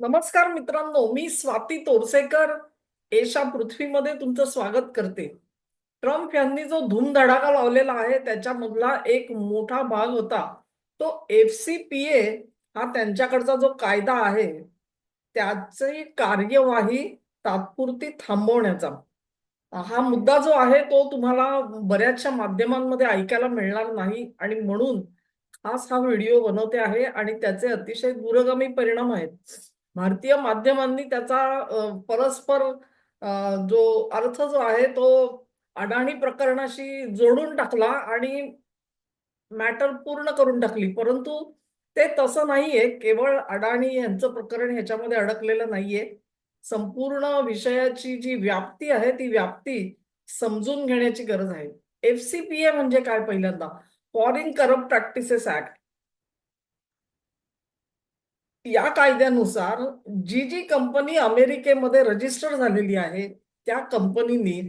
नमस्कार मित्रांनो मी स्वाती तोरसेकर. एशा पृथ्वीमध्ये तुमचं स्वागत करते. ट्रम्प यांनी जो धूमधडाका लावलेला आहे त्याच्यामधला एक मोठा भाग होता. तो एफ सी पी ए हा त्यांच्याकडचा जो कायदा आहे त्याची कार्यवाही तात्पुरती थांबवण्याचा. हा मुद्दा जो आहे तो तुम्हाला बऱ्याचशा माध्यमांमध्ये ऐकायला मिळणार नाही. आणि म्हणून खास हा व्हिडिओ बनवते आहे आणि त्याचे अतिशय दूरगामी परिणाम आहेत. भारतीय माध्यमांनी त्याचा परस्पर जो अर्थ जो आहे तो अडाणी प्रकरणाशी जोडून टाकला आणि मॅटर पूर्ण करून टाकली. परंतु ते तसं नाहीये. केवळ अडाणी यांचं प्रकरण ह्याच्यामध्ये अडकलेलं नाहीये. संपूर्ण विषयाची जी व्याप्ती आहे ती व्याप्ती समजून घेण्याची गरज आहे. एफसीपीए म्हणजे काय पहिल्यांदा? फॉरेन करप्ट प्रॅक्टिसेस ऍक्ट या कायद्यानुसार जी जी कंपनी अमेरिकेमध्ये रजिस्टर झालेली आहे त्या कंपनीनी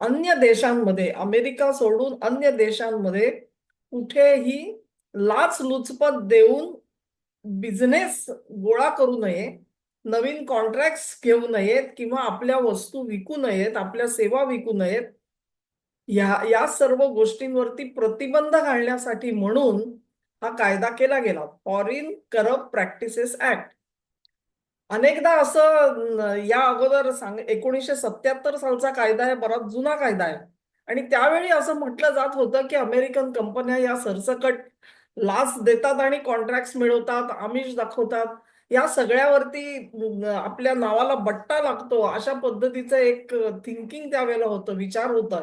अन्य देशांमध्ये अमेरिका सोडून अन्य देशांमध्ये कुठेही लाचलुचपत देऊन बिझनेस गोळा करू नये नवीन कॉन्ट्रॅक्ट घेऊ नयेत किंवा आपल्या वस्तू विकू नयेत आपल्या सेवा विकू नयेत या या सर्व गोष्टींवरती प्रतिबंध घालण्यासाठी म्हणून हा कायदा केला गेला. फॉरेन करप्ट प्रॅक्टिसेस ऍक्ट अनेकदा असं या अगोदर सांग एकोणीसशे सत्याहत्तर सालचा कायदा आहे बराच जुना कायदा आहे. आणि त्यावेळी असं म्हटलं जात होतं की अमेरिकन कंपन्या या सरसकट लाच देतात आणि कॉन्ट्रॅक्ट मिळवतात आमिष दाखवतात. या सगळ्यावरती आपल्या नावाला बट्टा लागतो. अशा पद्धतीचं एक थिंकिंग त्यावेळेला होतं विचार होता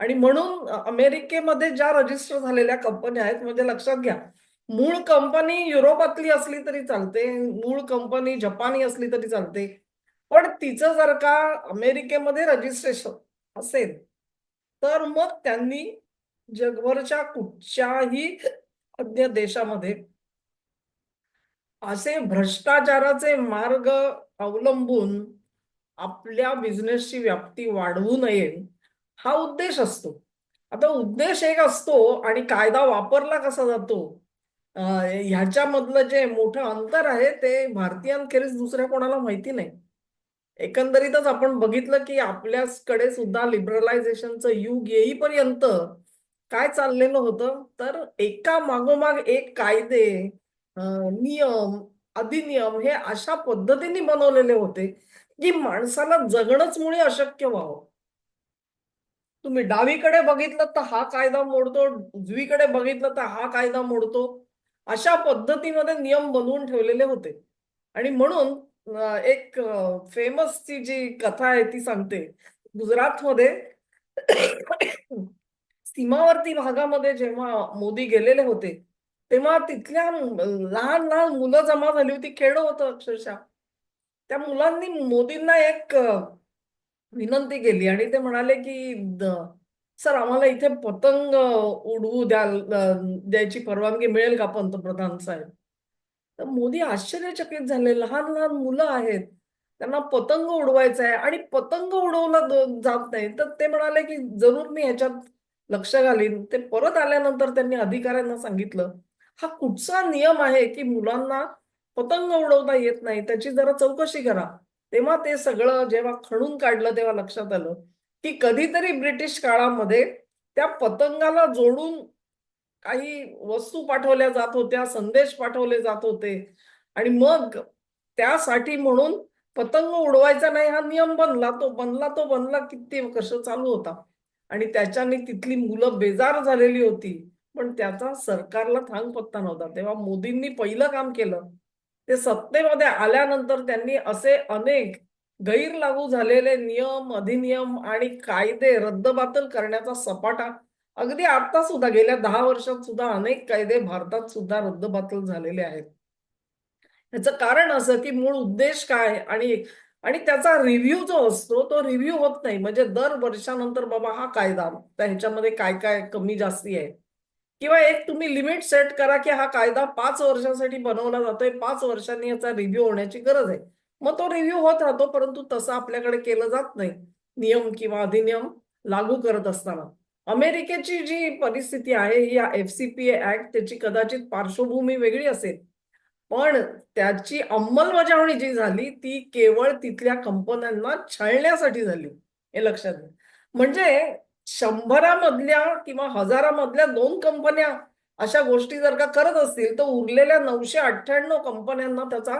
आणि म्हणून अमेरिकेमध्ये ज्या रजिस्टर झालेल्या कंपन्या आहेत म्हणजे लक्षात घ्या मूळ कंपनी युरोपातली असली तरी चालते मूळ कंपनी जपानी असली तरी चालते पण तिचं जर का अमेरिकेमध्ये रजिस्ट्रेशन असेल तर मग त्यांनी जगभरच्या कुठच्याही अन्य देशामध्ये असे भ्रष्टाचाराचे मार्ग अवलंबून आपल्या बिझनेसची व्याप्ती वाढवू नये. हा उद्देश असतो. आता उद्देश एक असतो आणि कायदा वापरला कसा जातो? ह्याच्यामधलं जे मोठं अंतर आहे ते भारतीयांखेरीज दुसऱ्या कोणाला माहिती नाही. एकंदरीतच आपण बघितलं की आपल्याकडे सुद्धा लिबरलायझेशनचं युग येईपर्यंत काय चाललेलं होतं? तर एका मागोमाग एक कायदे नियम अधिनियम हे अशा पद्धतीने बनवलेले होते की माणसाला जगणंच मुळे अशक्य व्हावं. तुम्ही डावीकडे बघितलं तर हा कायदा मोडतो उजवीकडे बघितलं तर हा कायदा मोडतो. अशा पद्धतीमध्ये नियम बनवून ठेवलेले होते. आणि म्हणून एक फेमस ची जी कथा आहे ती सांगते. गुजरातमध्ये सीमावर्ती भागामध्ये जेव्हा मोदी गेलेले होते तेव्हा तिथल्या लहान लहान मुलं जमा झाली होती. खेळ होतं अक्षरशः. त्या मुलांनी मोदींना एक विनंती केली आणि ते म्हणाले की सर आम्हाला इथे पतंग उडवू द्याल द्यायची परवानगी मिळेल का पंतप्रधान साहेब? तर मोदी आश्चर्यचकित झाले. लहान लहान मुलं आहेत. त्यांना पतंग उडवायचा आहे आणि पतंग उडवला जात नाही. तर ते म्हणाले की जरूर मी ह्याच्यात लक्ष घालीन. ते परत आल्यानंतर त्यांनी अधिकाऱ्यांना सांगितलं हा कुठचा नियम आहे की मुलांना पतंग उडवता येत नाही? त्याची जरा चौकशी करा. तेव्हा ते सगळं जेव्हा खणून काढलं तेव्हा लक्षात आलं की कधीतरी ब्रिटिश काळामध्ये त्या पतंगाला जोडून काही वस्तू पाठवल्या जात होत्या संदेश पाठवले जात होते. आणि मग त्यासाठी म्हणून पतंग उडवायचा नाही हा नियम बनला तो बनला तो बनला किती वर्ष चालू होता. आणि त्याच्याने तिथली मुलं बेजार झालेली होती. पण त्याचा सरकारला थांग पत्ता नव्हता. तेव्हा मोदींनी पहिलं काम केलं. ते सत्तेमध्ये आल्यानंतर त्यांनी असे अनेक गैर लागू झालेले नियम अधिनियम आणि कायदे रद्दबातल करण्याचा सपाटा अगदी आता सुद्धा गेल्या दहा वर्षात सुद्धा अनेक कायदे भारतात सुद्धा रद्दबातल झालेले आहेत. याचं कारण असं की मूळ उद्देश काय आणि आणि त्याचा रिव्ह्यू जो असतो तो रिव्ह्यू होत नाही. म्हणजे दर वर्षानंतर बाबा हा कायदा तर ह्याच्यामध्ये काय काय कमी जास्ती आहे? किंवा एक तुम्ही लिमिट सेट करा की हा कायदा पाच वर्षासाठी बनवला जातोय पाच वर्षांनी याचा रिव्ह्यू होण्याची गरज आहे. मग तो रिव्ह्यू होत राहतो परंतु तसं आपल्याकडे केलं जात नाही. नियम किंवा अधिनियम लागू करत असताना. अमेरिकेची जी परिस्थिती आहे ही एफ सी पी ऍक्ट त्याची कदाचित पार्श्वभूमी वेगळी असेल. पण त्याची अंमलबजावणी जी झाली ती केवळ तिथल्या कंपन्यांना छळण्यासाठी झाली हे लक्षात घ्या. म्हणजे शंभरामधल्या किंवा हजारामधल्या दोन कंपन्या अशा गोष्टी जर का करत असतील तर उरलेल्या नऊशे अठ्ठ्याण्णव कंपन्यांना त्याचा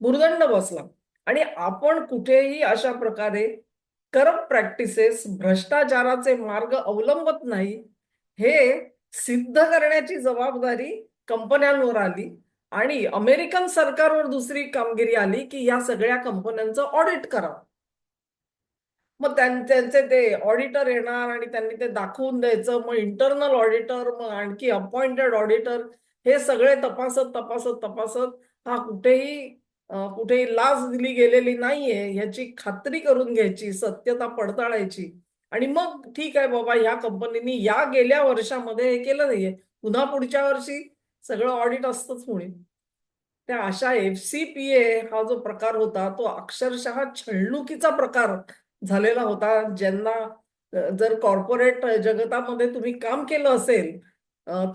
भुर्दंड बसला. आणि आपण कुठेही अशा प्रकारे करप्ट प्रॅक्टिसेस भ्रष्टाचाराचे मार्ग अवलंबत नाही हे सिद्ध करण्याची जबाबदारी कंपन्यांवर आली. आणि अमेरिकन सरकारवर दुसरी कामगिरी आली की या सगळ्या कंपन्यांचं ऑडिट करा मग त्यांचे ते ऑडिटर येणार आणि त्यांनी ते दाखवून द्यायचं. मग इंटरनल ऑडिटर मग आणखी अपॉइंटेड ऑडिटर हे सगळे तपासत तपासत तपासत हा कुठेही कुठेही लाच दिली गेलेली नाहीये. ह्याची खात्री करून घ्यायची सत्यता पडताळायची. आणि मग ठीक आहे बाबा ह्या कंपनीनी या गेल्या वर्षामध्ये हे केलं नाहीये. पुन्हा पुढच्या वर्षी सगळं ऑडिट असतंच म्हणे त्या अशा एफ सी पी ए हा जो प्रकार होता तो अक्षरशः छळणुकीचा प्रकार. झालेला होता ज्यांना जर कॉर्पोरेट जगतामध्ये तुम्ही काम केलं असेल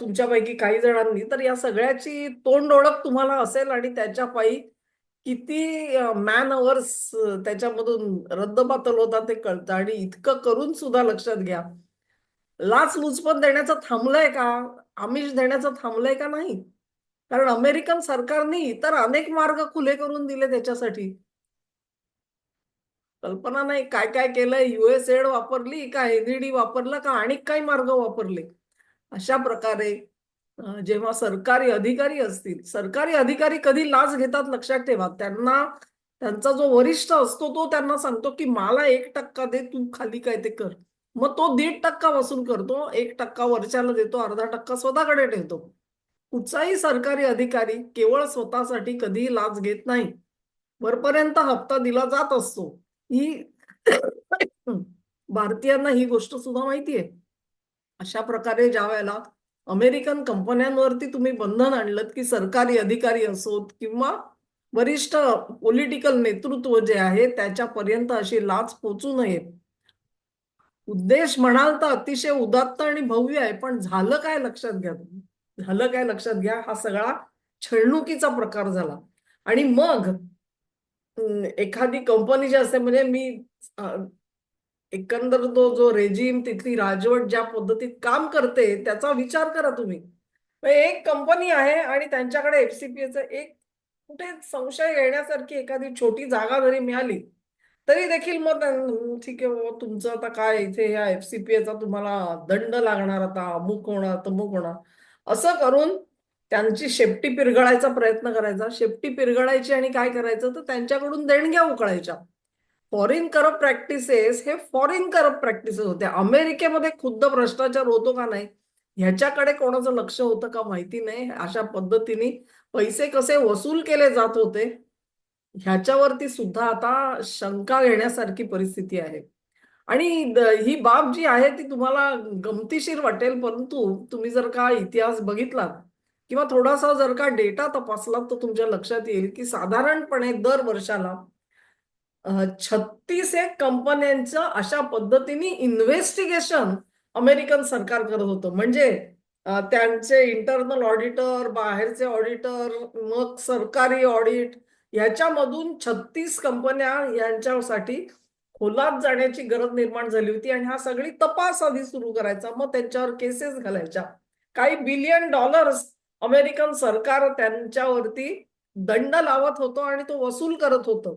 तुमच्यापैकी काही जणांनी तर या सगळ्याची तोंड ओळख तुम्हाला असेल आणि त्याच्या पायी किती मॅन अवर्स त्याच्यामधून रद्दबातल होता ते कळतं आणि इतकं करून सुद्धा लक्षात घ्या. लाच लुचपत देण्याचं थांबलंय का? आमिष देण्याचं थांबलंय का नाही? कारण अमेरिकन सरकारने इतर अनेक मार्ग खुले करून दिले त्याच्यासाठी. कल्पना नाही काय काय केलंय? युएस एड वापरली का एनईडी वापरलं का? आणि काही मार्ग वापरले. अशा प्रकारे जेव्हा सरकारी अधिकारी असतील सरकारी अधिकारी कधी लाच घेतात लक्षात ठेवा. त्यांना त्यांचा जो वरिष्ठ असतो तो त्यांना सांगतो की मला एक टक्का दे तू खाली काय ते कर. मग तो दीड टक्का वसूल करतो एक टक्का वरच्याला देतो अर्धा टक्का स्वतःकडे ठेवतो. कुठचाही सरकारी अधिकारी केवळ स्वतःसाठी कधीही लाच घेत नाही. वरपर्यंत हप्ता दिला जात असतो. ही भारतीयांना ही गोष्ट सुद्धा माहितीये. अशा प्रकारे ज्या वेळेला अमेरिकन कंपन्यांवरती तुम्ही बंधन आणलं की सरकारी अधिकारी असोत किंवा वरिष्ठ पॉलिटिकल नेतृत्व जे आहे त्याच्यापर्यंत अशी लाच पोचू नये उद्देश म्हणाल तर अतिशय उदात्त आणि भव्य आहे पण झालं काय लक्षात घ्या तुम्ही? झालं काय लक्षात घ्या? हा सगळा छळणुकीचा प्रकार झाला. आणि मग एखादी कंपनी जी असते म्हणजे मी एकंदर तो जो रेजिम तिथली राजवट ज्या पद्धतीत काम करते त्याचा विचार करा तुम्ही. म्हणजे एक कंपनी आहे आणि त्यांच्याकडे एफसीपीएचं एक कुठे संशय येण्यासारखी एखादी छोटी जागा जरी मिळाली तरी देखील मग ठीक आहे बाबा तुमचं आता काय इथे ह्या एफसीपीएचा तुम्हाला दंड लागणार आता अमुक होणार तमुक होणार. असं करून त्यांची शेपटी पिरगळायचा प्रयत्न करायचा शेपटी पिरगळायची आणि काय करायचं? तर त्यांच्याकडून देणग्या उकळायच्या. फॉरेन करप्ट प्रॅक्टिसेस हे फॉरेन करप्ट प्रॅक्टिसेस होते. अमेरिकेमध्ये खुद्द भ्रष्टाचार होतो का नाही? ह्याच्याकडे कोणाचं लक्ष होतं का माहिती नाही. अशा पद्धतीने पैसे कसे वसूल केले जात होते? ह्याच्यावरती सुद्धा आता शंका घेण्यासारखी परिस्थिती आहे. आणि ही बाब जी आहे ती तुम्हाला गमतीशीर वाटेल परंतु तुम्ही जर का इतिहास बघितला किंवा थोडासा जर का डेटा तपासला तर तुमच्या लक्षात येईल की साधारणपणे दर वर्षाला छत्तीस एक कंपन्यांचं अशा पद्धतीने इन्व्हेस्टिगेशन अमेरिकन सरकार करत होतं. म्हणजे त्यांचे इंटरनल ऑडिटर बाहेरचे ऑडिटर मग सरकारी ऑडिट याच्यामधून छत्तीस कंपन्या यांच्यासाठी खोलात जाण्याची गरज निर्माण झाली होती आणि हा सगळी तपास आधी सुरू करायचा. मग त्यांच्यावर केसेस घालायच्या. काही बिलियन डॉलर्स अमेरिकन सरकार त्यांच्यावरती दंड लावत होतं आणि तो वसूल करत होतं.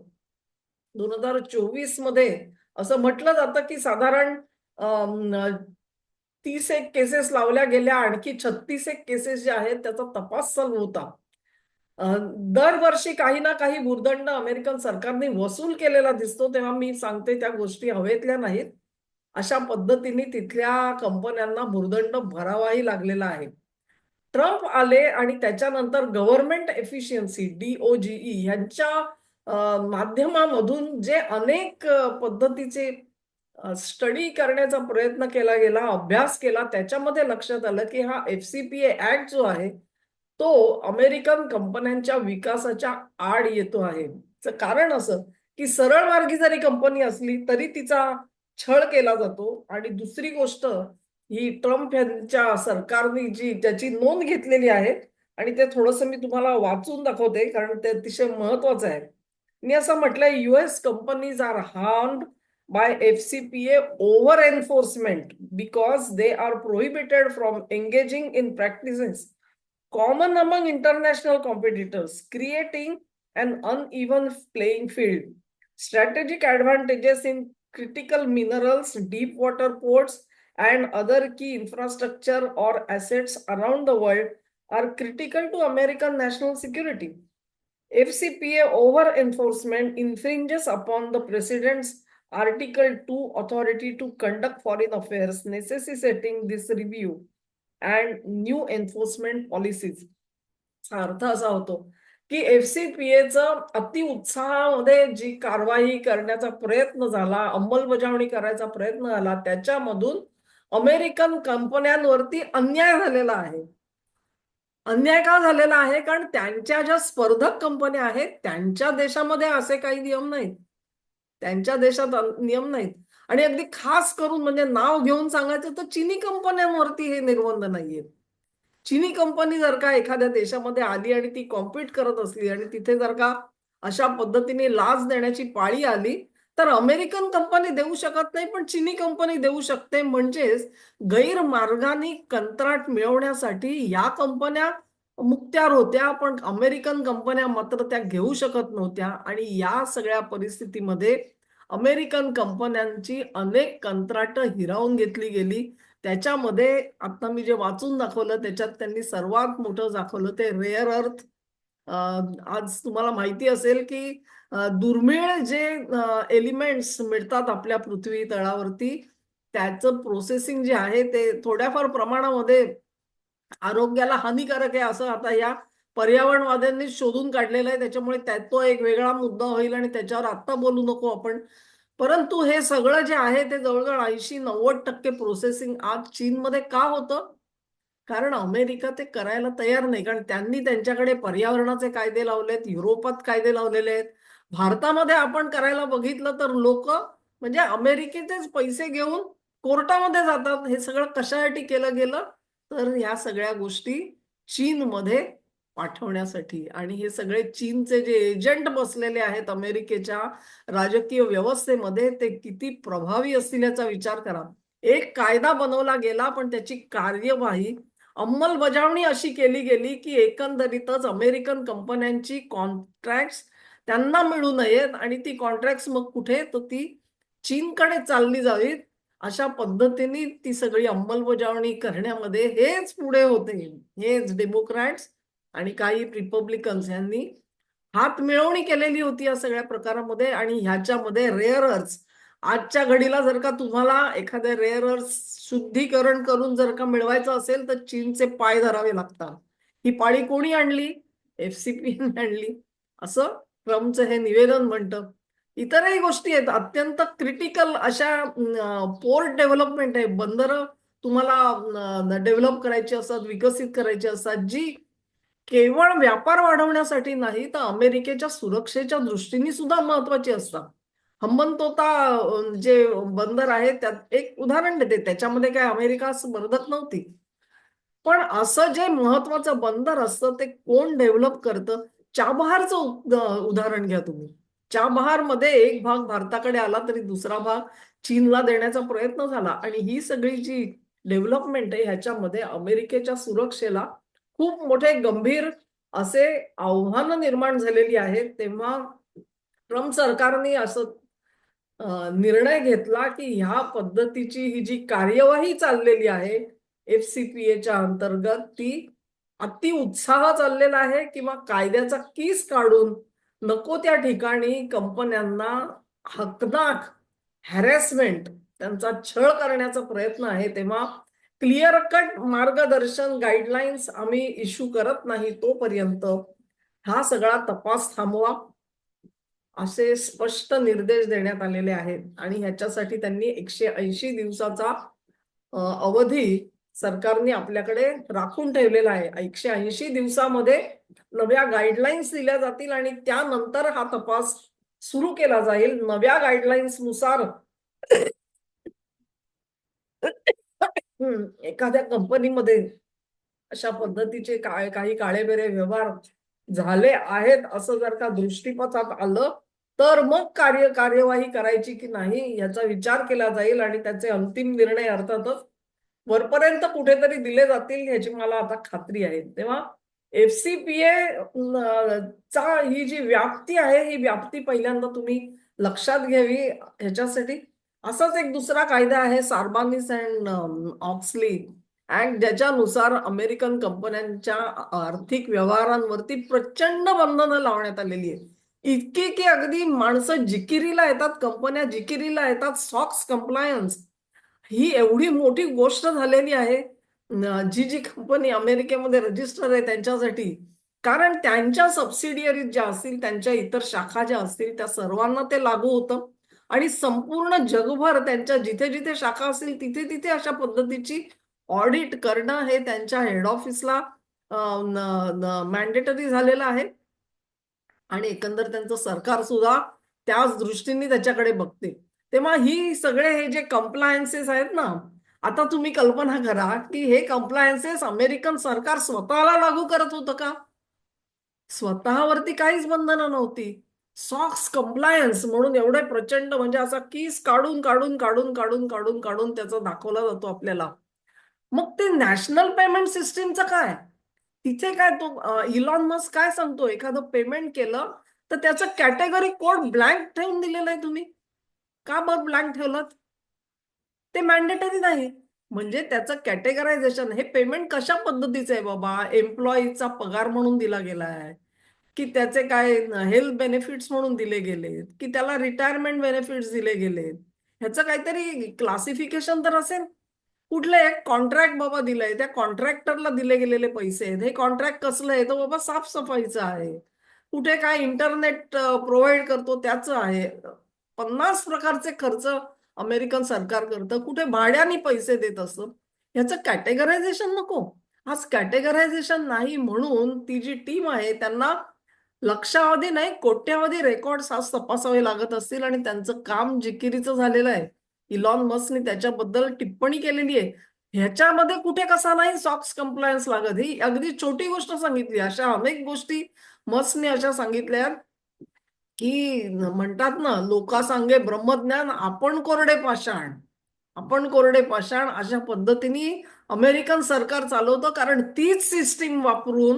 दोन हजार चोवीसमध्ये असं म्हटलं जातं की साधारण तीस एक केसेस लावल्या गेल्या आणखी छत्तीस एक केसेस जे आहेत त्याचा तपास चालू होता दरवर्षी काही ना काही भूर्दंड अमेरिकन सरकारने वसूल केलेला दिसतो तेव्हा मी सांगते त्या गोष्टी हवेतल्या नाहीत. अशा पद्धतीने तिथल्या कंपन्यांना भूर्दंड भरावाही लागलेला आहे. ट्रम्प आले आणि त्याच्यानंतर गव्हर्नमेंट एफिशियन्सी डीओजीई यांच्या माध्यमामधून जे अनेक पद्धतीचे स्टडी करण्याचा प्रयत्न केला गेला अभ्यास केला त्याच्यामध्ये लक्षात आलं की हा एफ सी पी ऍक्ट जो आहे तो अमेरिकन कंपन्यांच्या विकासाच्या आड येतो आहे. कारण असं की सरळ मार्गी जरी कंपनी असली तरी तिचा छळ केला जातो. आणि दुसरी गोष्ट ही ट्रम्प यांच्या सरकारने जी त्याची नोंद घेतलेली आहे आणि ते थोडंसं मी तुम्हाला वाचून दाखवते कारण ते अतिशय महत्वाचं आहे. मी असं म्हटलंय US companies are harmed by F C P A over enforcement because they are prohibited from engaging in practices common among international competitors creating and uneven playing field strategic advantages in critical minerals deep water ports and other key infrastructure or assets around the world are critical to American national security. FCPA over enforcement infringes upon the President's Article 2 authority to conduct foreign affairs, necessitating this review and new enforcement policies. अर्थ असा होतो की F C P एफसीपीएचं अति उत्साहामध्ये जी कारवाई करण्याचा प्रयत्न झाला अंमलबजावणी करायचा प्रयत्न झाला त्याच्यामधून अमेरिकन कंपन्यांवरती अन्याय झालेला आहे. अन्याय का झालेला आहे? कारण त्यांच्या ज्या स्पर्धक कंपन्या आहेत त्यांच्या देशामध्ये असे काही नियम नाहीत. त्यांच्या देशात नियम नाहीत. आणि अगदी खास करून म्हणजे नाव घेऊन सांगायचं तर चिनी कंपन्यांवरती हे निर्बंध नाहीयेत. चिनी कंपनी जर का एखाद्या देशामध्ये आली आणि ती कॉम्पिट करत असली आणि तिथे जर का अशा पद्धतीने लाच देण्याची पाळी आली तर अमेरिकन कंपनी देऊ शकत नाही पण चिनी कंपनी देऊ शकते. म्हणजेच गैरमार्गाने कंत्राट मिळवण्यासाठी या कंपन्या मुक्त्यार होत्या पण अमेरिकन कंपन्या मात्र त्या घेऊ शकत नव्हत्या. आणि या सगळ्या परिस्थितीमध्ये अमेरिकन कंपन्यांची अनेक कंत्राट हिरावून घेतली गेली. त्याच्यामध्ये आता मी जे वाचून दाखवलं त्याच्यात त्यांनी सर्वात मोठं दाखवलं ते रेअर अर्थ आज तुम्हाला माहिती असेल की दुर्मिळ जे एलिमेंट्स मिळतात आपल्या पृथ्वी तळावरती त्याचं प्रोसेसिंग जे आहे ते थोड्याफार प्रमाणामध्ये आरोग्याला हानिकारक आहे असं आता या पर्यावरणवाद्यांनी शोधून काढलेलं आहे. त्याच्यामुळे त्या तो एक वेगळा मुद्दा होईल आणि त्याच्यावर आत्ता बोलू नको आपण. परंतु हे सगळं जे आहे ते जवळजवळ ऐंशी नव्वद टक्के प्रोसेसिंग आज चीनमध्ये का होतं? कारण अमेरिका ते करायला तयार नाही. कारण त्यांनी त्यांच्याकडे पर्यावरणाचे कायदे लावलेत युरोपात कायदे लावलेले आहेत. भारतामध्ये आपण करायला बघितलं तर लोक म्हणजे अमेरिकेचेच पैसे घेऊन कोर्टामध्ये जातात. हे सगळं कशासाठी केलं गेलं? तर ह्या सगळ्या गोष्टी चीनमध्ये पाठवण्यासाठी. आणि हे सगळे चीनचे जे एजंट बसलेले आहेत अमेरिकेच्या राजकीय व्यवस्थेमध्ये ते किती प्रभावी असतील याचा विचार करा. एक कायदा बनवला गेला पण त्याची कार्यवाही अंमलबजावणी अशी केली गेली की एकंदरीतच अमेरिकन कंपन्यांची कॉन्ट्रॅक्ट त्यांना मिळू नयेत आणि ती कॉन्ट्रॅक्ट मग कुठे? तर ती चीनकडे चालली जावीत. अशा पद्धतीने ती सगळी अंमलबजावणी करण्यामध्ये हेच पुढे होते. हेच डेमोक्रॅट्स आणि काही रिपब्लिकन्स यांनी हात मिळवणी केलेली होती या सगळ्या प्रकारामध्ये आणि ह्याच्यामध्ये रेअरर्स आजच्या घडीला जर का तुम्हाला एखाद्या रेअर अर्थ शुद्धीकरण करून जर का मिळवायचं असेल तर चीनचे पाय धरावे लागतात. ही पाळी कोणी आणली? एफसीपी आणली. असं ट्रम्पचं हे निवेदन म्हणतं. इतरही गोष्टी आहेत. अत्यंत क्रिटिकल अशा पोर्ट डेव्हलपमेंट आहे बंदर तुम्हाला डेव्हलप करायची असतात विकसित करायची असतात जी केवळ व्यापार वाढवण्यासाठी नाही तर अमेरिकेच्या सुरक्षेच्या दृष्टीने सुद्धा महत्वाची असतात. हंबनतोता जे बंदर आहे त्यात एक उदाहरण देते. त्याच्यामध्ये काय अमेरिका मदत नव्हती. पण असं जे महत्वाचं बंदर असतं ते कोण डेव्हलप करतं? चाबहारचं उदाहरण घ्या तुम्ही. चाबहारमध्ये एक भाग भारताकडे आला तरी दुसरा भाग चीनला देण्याचा प्रयत्न झाला. आणि ही सगळी जी डेव्हलपमेंट आहे ह्याच्यामध्ये अमेरिकेच्या सुरक्षेला खूप मोठे गंभीर असे आव्हानं निर्माण झालेली आहेत. तेव्हा ट्रम्प सरकारने असं निर्णय घेतला की ह्या पद्धतीची ही जी कार्यवाही चाललेली आहे एफ सी पी एच्या अंतर्गत ती अति उत्साह चाललेला आहे किंवा कायद्याचा कीस काढून नको त्या ठिकाणी कंपन्यांना हकनाक हॅरेसमेंट त्यांचा छळ करण्याचा प्रयत्न आहे तेव्हा क्लिअर कट मार्गदर्शन गाईडलाईन्स आम्ही इश्यू करत नाही तोपर्यंत हा सगळा तपास थांबवा. असे स्पष्ट निर्देश देण्यात आलेले आहेत. आणि ह्याच्यासाठी त्यांनी एकशे ऐंशी दिवसाचा अवधी सरकारने आपल्याकडे राखून ठेवलेला आहे. एकशे ऐंशी दिवसामध्ये नव्या गाईडलाईन्स दिल्या जातील आणि त्यानंतर हा तपास सुरू केला जाईल. नव्या गाईडलाईन्सनुसार एखाद्या कंपनीमध्ये अशा पद्धतीचे काय काही काळेबेरे व्यवहार झाले आहेत असं जर का दृष्टीपथात आलं तर मग कार्य कार्यवाही करायची की नाही याचा विचार केला जाईल आणि त्याचे अंतिम निर्णय अर्थातच वरपर्यंत कुठेतरी दिले जातील ह्याची मला आता खात्री आहे. तेव्हा एफसीपीए चा ही जी व्याप्ती आहे ही व्याप्ती पहिल्यांदा तुम्ही लक्षात घ्यावी. ह्याच्यासाठी असाच एक दुसरा कायदा आहे सार्बानिस अँड ऑक्सली ऍक्ट ज्याच्यानुसार अमेरिकन कंपन्यांच्या आर्थिक व्यवहारांवरती प्रचंड बंधनं लावण्यात आलेली आहे इतकी की अगदी माणसं जिकिरीला येतात कंपन्या जिकिरीला येतात सॉक्स कंप्लायन्स ही एवढी मोठी गोष्ट झालेली आहे. जी जी कंपनी अमेरिकेमध्ये रजिस्टर आहे त्यांच्यासाठी. कारण त्यांच्या सबसिडियरी ज्या असतील त्यांच्या इतर शाखा ज्या असतील त्या सर्वांना ते लागू होतं. आणि संपूर्ण जगभर त्यांच्या जिथे जिथे शाखा असतील तिथे तिथे अशा पद्धतीची ऑडिट करणं हे त्यांच्या हेड ऑफिसला मॅन्डेटरी झालेलं आहे. आणि एकंदर त्यांचं सरकार सुद्धा त्याच दृष्टीने त्याच्याकडे बघते. तेव्हा ही सगळे हे जे कंप्लायन्सेस आहेत ना आता तुम्ही कल्पना करा की हे कंप्लायन्सेस अमेरिकन सरकार स्वतःला लागू करत होतं का? स्वतःवरती काहीच बंधनं नव्हती. सॉक्स कंप्लायन्स म्हणून एवढे प्रचंड म्हणजे असा कीस काढून काढून काढून काढून काढून काढून त्याचा दाखवला जातो आपल्याला. मग ते नॅशनल पेमेंट सिस्टीमचं काय? तिथे काय तो इलॉन मस्क काय सांगतो? एखादं पेमेंट केलं तर त्याचं कॅटेगरी कोड ब्लँक ठेवून दिलेलं आहे तुम्ही. का बरं ब्लँक ठेवलं ते मॅन्डेटरी नाही. म्हणजे त्याचं कॅटेगरायझेशन हे पेमेंट कशा पद्धतीचं आहे बाबा? एम्प्लॉईचा पगार म्हणून दिला गेला आहे की त्याचे काय हेल्थ बेनिफिट्स म्हणून दिले गेलेत की त्याला रिटायरमेंट बेनिफिट्स दिले गेलेत. ह्याचं काहीतरी क्लासिफिकेशन तर असेल. कुठलं एक कॉन्ट्रॅक्ट बाबा दिलंय त्या कॉन्ट्रॅक्टरला दिले गेलेले पैसे आहेत. हे कॉन्ट्रॅक्ट कसलं आहे? तर बाबा साफसफाईचं आहे. कुठे काय इंटरनेट प्रोव्हाइड करतो त्याचं आहे. पन्नास प्रकारचे खर्च अमेरिकन सरकार करतं. कुठे भाड्याने पैसे देत असतं ह्याचं कॅटेगरायझेशन नको. आज कॅटेगरायझेशन नाही म्हणून ती जी टीम आहे त्यांना लक्षावधी नाही कोट्यावधी रेकॉर्ड आज तपासावे लागत असतील आणि त्यांचं काम जिकिरीचं झालेलं आहे. इलॉन मस्कने त्याच्याबद्दल टिप्पणी केलेली आहे. ह्याच्यामध्ये कुठे कसा नाही सॉक्स कंप्लायन्स लागत? ही अगदी छोटी गोष्ट सांगितली. अशा अनेक गोष्टी मस्कने अशा सांगितल्या की म्हणतात ना लोका सांगे ब्रह्मज्ञान आपण कोरडे पाषाण. आपण कोरडे पाषाण अशा पद्धतीने अमेरिकन सरकार चालवतं कारण तीच सिस्टीम वापरून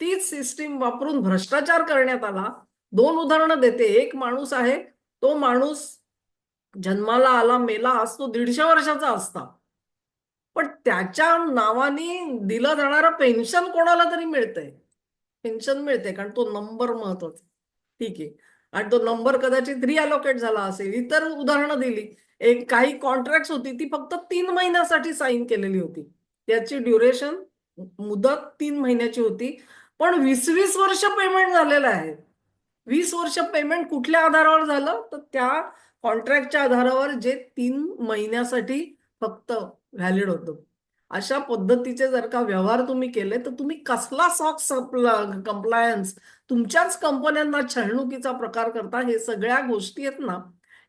तीच सिस्टीम वापरून भ्रष्टाचार करण्यात आला. दोन उदाहरणं देते. एक माणूस आहे. तो माणूस जन्माला आला मेला आज तो दीडशे वर्षाचा असता. पण त्याच्या नावाने दिलं जाणारं पेन्शन कोणाला तरी मिळतंय. पेन्शन मिळते कारण तो नंबर महत्त्वाचा ठीक आहे. आणि तो नंबर कदाचित रिअलोकेट झाला असेल इतर उदाहरणं दिली. एक काही कॉन्ट्रॅक्ट होती ती फक्त तीन महिन्यासाठी साईन केलेली होती. त्याची ड्युरेशन मुदत तीन महिन्याची होती. पण वीस वीस वर्ष पेमेंट झालेलं आहे. वीस वर्ष पेमेंट कुठल्या आधारावर झालं? तर त्या कॉन्ट्रॅक्टच्या आधारावर जे तीन महिन्यासाठी फक्त व्हॅलिड होतं. अशा पद्धतीचे जर का व्यवहार तुम्ही केले तर तुम्ही कसला सॉक्स कंप्लायन्स तुमच्याच कंपन्यांना छळणुकीचा प्रकार करता हे सगळ्या गोष्टी आहेत ना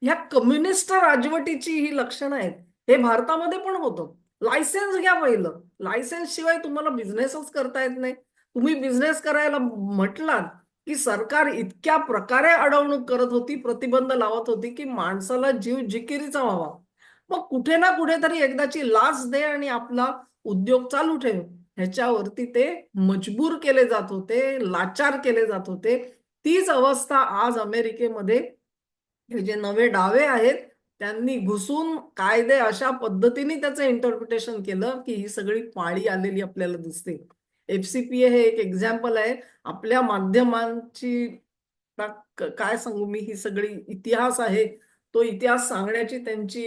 ह्या कम्युनिस्ट राजवटीची ही लक्षणं आहेत. हे भारतामध्ये पण होतं. लायसेन्स घ्या पहिलं. लायसेन्स शिवाय तुम्हाला बिझनेसच करता येत नाही. तुम्ही बिझनेस करायला म्हटलात की सरकार इतक्या प्रकारे अडवणूक करत होती प्रतिबंध लावत होती की माणसाला जीव जिकिरीचा व्हावा. मग कुठे ना कुठेतरी एकदाची लाच दे आणि आपला उद्योग चालू ठेव. ह्याच्यावरती ते मजबूर केले जात होते लाचार केले जात होते. तीच अवस्था आज अमेरिकेमध्ये हे जे नवे डावे आहेत त्यांनी घुसून कायदे अशा पद्धतीने त्याचं इंटरप्रिटेशन केलं की ही सगळी पाळी आलेली आपल्याला दिसते. एफसीपीए हे एक एक्झाम्पल आहे. आपल्या माध्यमांची काय सांगू मी? ही सगळी इतिहास आहे. तो इतिहास सांगण्याची त्यांची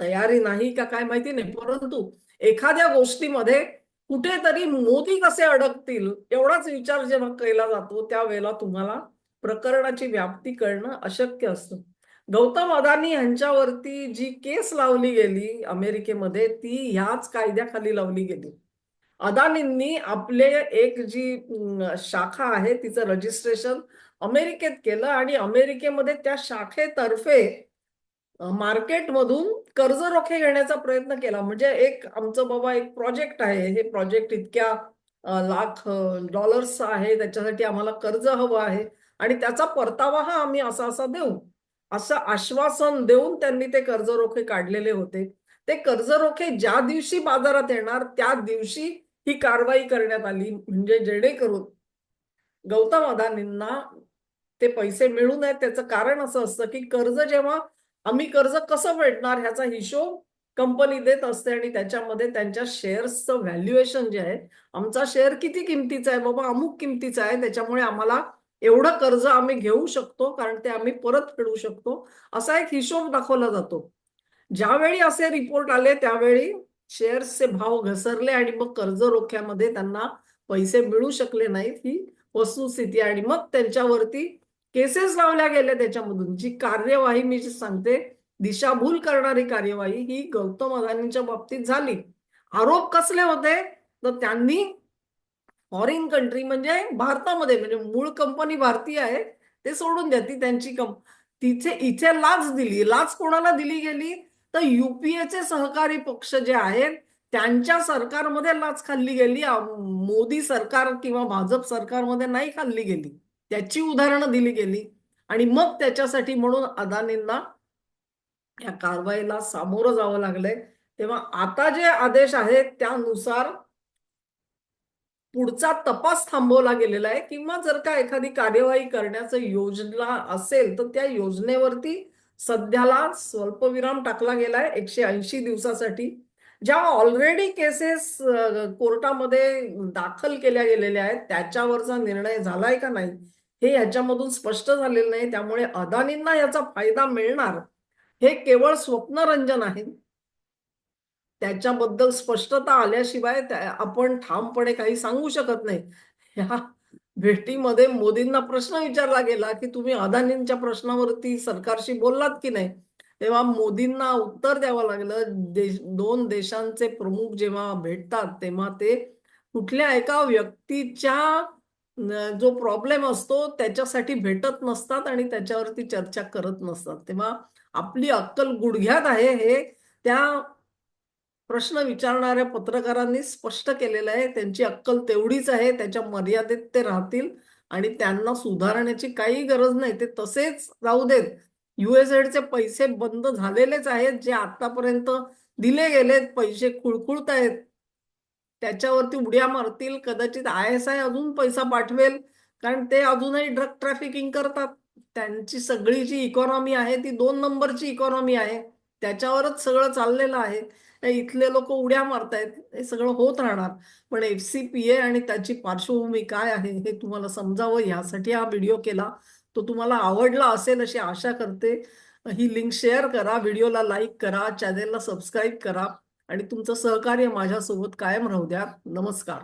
तयारी नाही का काय माहिती नाही. परंतु एखाद्या गोष्टीमध्ये कुठेतरी मोदी कसे अडकतील एवढाच विचार जेव्हा केला जातो त्यावेळेला तुम्हाला प्रकरणाची व्याप्ती करणं अशक्य असतं. गौतम अदानी यांच्यावरती जी केस लावली गेली अमेरिकेमध्ये ती ह्याच कायद्याखाली लावली गेली. अदानींनी आपले एक जी शाखा आहे तिचं रजिस्ट्रेशन अमेरिकेत केलं आणि अमेरिकेमध्ये त्या शाखेतर्फे मार्केटमधून कर्ज रोखे घेण्याचा प्रयत्न केला. म्हणजे एक आमचं बाबा एक प्रोजेक्ट आहे. हे प्रोजेक्ट इतक्या लाख डॉलर्स आहे. त्याच्यासाठी आम्हाला कर्ज हवं आहे. आणि त्याचा परतावा हा आम्ही असा असा देऊ. असं आश्वासन देऊन त्यांनी ते कर्ज रोखे काढलेले होते. ते कर्ज रोखे ज्या दिवशी बाजारात येणार त्या दिवशी ही कारवाई करण्यात आली. म्हणजे जेणेकरून गौतम अदानींना ते पैसे मिळू नयेत. त्याचं कारण असं असतं की कर्ज जेव्हा आम्ही कर्ज कसं फेडणार ह्याचा हिशोब कंपनी देत असते आणि त्याच्यामध्ये त्यांच्या शेअर्सचं व्हॅल्युएशन जे आहे आमचा शेअर किती किमतीचा आहे? बाबा अमुक किमतीचा आहे. त्याच्यामुळे आम्हाला एवढं कर्ज आम्ही घेऊ शकतो कारण ते आम्ही परत फेडू शकतो. असा एक हिशोब दाखवला जातो. ज्यावेळी असे रिपोर्ट आले त्यावेळी शेअर्सचे भाव घसरले आणि मग कर्ज रोख्यामध्ये त्यांना पैसे मिळू शकले नाहीत ही वस्तुस्थिती. आणि मग त्यांच्यावरती केसेस लावल्या गेल्या त्याच्यामधून. जी कार्यवाही मी जी सांगते दिशाभूल करणारी कार्यवाही ही गौतम अदानींच्या बाबतीत झाली. आरोप कसले होते? तर त्यांनी फॉरेन कंट्री म्हणजे भारतामध्ये म्हणजे मूळ कंपनी भारतीय आहे ते सोडून द्या. ती त्यांची कंप तिथे इथे लाच दिली. लाच कोणाला दिली गेली? तर युपीएचे सहकारी पक्ष जे आहेत त्यांच्या सरकारमध्ये लाच खाल्ली गेली. मोदी सरकार किंवा भाजप सरकारमध्ये नाही खाल्ली गेली. त्याची उदाहरणं दिली गेली. आणि मग त्याच्यासाठी म्हणून अदानींना या कारवाईला सामोरं जावं लागलंय. तेव्हा आता जे आदेश आहेत त्यानुसार पुढचा तपास थांबवला गेलेला आहे. किंवा जर का एखादी कार्यवाही करण्याचं योजना असेल तर त्या योजनेवरती सध्याला स्वल्पविराम टाकला गेलाय एकशे ऐंशी दिवसासाठी ज्या ऑलरेडी केसेस कोर्टामध्ये दाखल केल्या गेलेल्या आहेत त्याच्यावरचा निर्णय झालाय का नाही हे याच्यामधून स्पष्ट झालेलं नाही. त्यामुळे अदानींना याचा फायदा मिळणार हे केवळ स्वप्नरंजन आहे. त्याच्याबद्दल स्पष्टता आल्याशिवाय आपण ठामपणे काही सांगू शकत नाही. ह्या भेटीमध्ये मोदींना प्रश्न विचारला गेला की तुम्ही अदानींच्या प्रश्नावरती सरकारशी बोललात की नाही? तेव्हा मोदींना उत्तर द्यावं लागलं. देश दोन देशांचे प्रमुख जेव्हा भेटतात तेव्हा ते कुठल्या एका व्यक्तीच्या जो प्रॉब्लेम असतो त्याच्यासाठी भेटत नसतात आणि त्याच्यावरती चर्चा करत नसतात. तेव्हा आपली अक्कल गुडघ्यात आहे हे त्या प्रश्न विचारणाऱ्या पत्रकारांनी स्पष्ट केलेलं आहे. त्यांची अक्कल तेवढीच आहे. त्याच्या मर्यादेत ते राहतील आणि त्यांना सुधारण्याची काही गरज नाही. ते तसेच जाऊ देत. युएसएडचे पैसे बंद झालेलेच आहेत. जे आतापर्यंत दिले गेलेत पैसे खुळखुळत आहेत. त्याच्यावरती उड्या मारतील. कदाचित आय एस आय अजून पैसा पाठवेल. कारण ते अजूनही ड्रग ट्रॅफिकिंग करतात. त्यांची सगळी जी इकॉनॉमी आहे ती दोन नंबरची इकॉनॉमी आहे. त्याच्यावरच सगळं चाललेलं आहे. इथले लोक उड्या मारतायत हे सगळं होत राहणार. पण एफ सी पी ए आणि त्याची पार्श्वभूमी काय आहे हे तुम्हाला समजावं. यासाठी हा व्हिडिओ केला. तो तुम्हाला आवडला असेल अशी आशा करते. ही लिंक शेअर करा व्हिडिओला लाईक करा चॅनेलला सबस्क्राईब करा आणि तुमचं सहकार्य माझ्यासोबत कायम राहू द्या. नमस्कार.